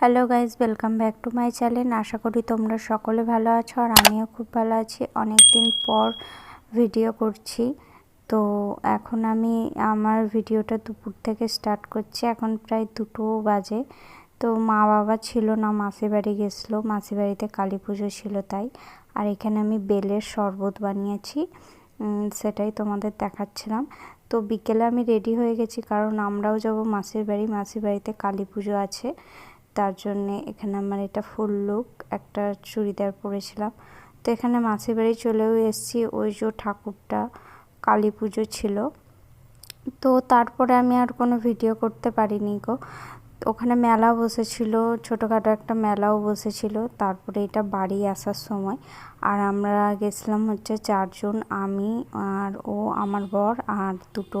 Hello guys welcome back to my channel আশা করি তোমরা সকলে ভালো আছো আর আমিও খুব ভালো আছি। অনেক দিন পর ভিডিও করছি। তো এখন আমি আমার ভিডিওটা দুপুর থেকে স্টার্ট করছি। এখন প্রায় দুটো বাজে। তো মা বাবা ছিল না মাসির বাড়ি গেছিল। মাসির বাড়িতে কালী পুজো ছিল তাই। আর এখানে আমি বেলের শরবত বানিয়েছি। সেটাই তোমাদের দেখাচ্ছিলাম। তো বিকেলে আমি রেডি হয়ে গেছি, কারণ আমরাও যাব মাসির বাড়ি। মাসির বাড়িতে কালী পুজো আছে। তার জন্যে এখানে আমার এটা ফুল লুক, একটা চুড়িদার পরেছিলাম। তো এখানে মাসির বাড়ি চলেও এসেছি, ওই যে ঠাকুরটা কালী পুজো ছিল। তো তারপরে আমি আর কোনো ভিডিও করতে পারিনি গো। ওখানে মেলা বসেছিল, ছোটোখাটো একটা মেলাও বসেছিল, তারপরে এটা বাড়ি আসার সময়। আর আমরা গেছিলাম হচ্ছে চারজন, আমি আর ও, আমার বর আর দুটো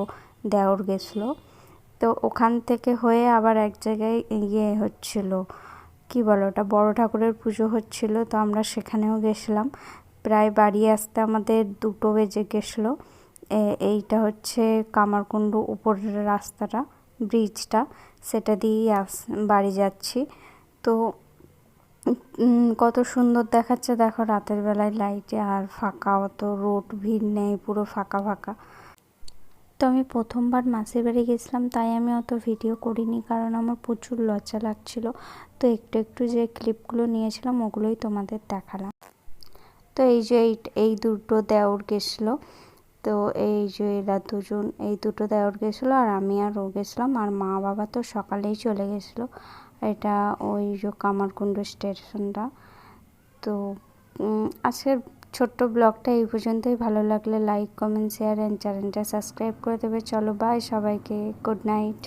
দেওর গেছিল। তো ওখান থেকে হয়ে আবার এক জায়গায় ইয়ে হচ্ছিল, কি বলো ওটা, বড় ঠাকুরের পুজো হচ্ছিল, তো আমরা সেখানেও গেছিলাম। প্রায় বাড়ি আসতে আমাদের দুটো বেজে গেছিল। এইটা হচ্ছে কামারকুণ্ডু উপরের রাস্তাটা, ব্রিজটা, সেটা দিয়েই আস, বাড়ি যাচ্ছি। তো কত সুন্দর দেখাচ্ছে, দেখো রাতের বেলায় লাইটে আর ফাঁকা অত রোড ভিড় নেই, পুরো ফাঁকা ফাঁকা। তো আমি প্রথমবার মাসির বাড়ি গেছিলাম, তাই আমি অত ভিডিও করিনি কারণ আমার প্রচুর লজ্জা লাগছিল। তো একটু একটু যে ক্লিপগুলো নিয়েছিলাম, ওগুলোই তোমাদের দেখালাম। তো এই যে এই দুটো দেওর গেছিল। তো এই যে এরা দুজন, এই দুটো দেওর গেছিল আর আমি আর ও গেছিলাম। আর মা বাবা তো সকালেই চলে গেছিল। এটা ওই যে কামারকুণ্ড স্টেশনটা তো আজকের ছোট্ট ব্লগটা এই পর্যন্তই। ভালো লাগলে লাইক কমেন্ট শেয়ার অ্যান্ড চ্যানেলটা সাবস্ক্রাইব করে দেবে। চলো বাই সবাইকে। Good night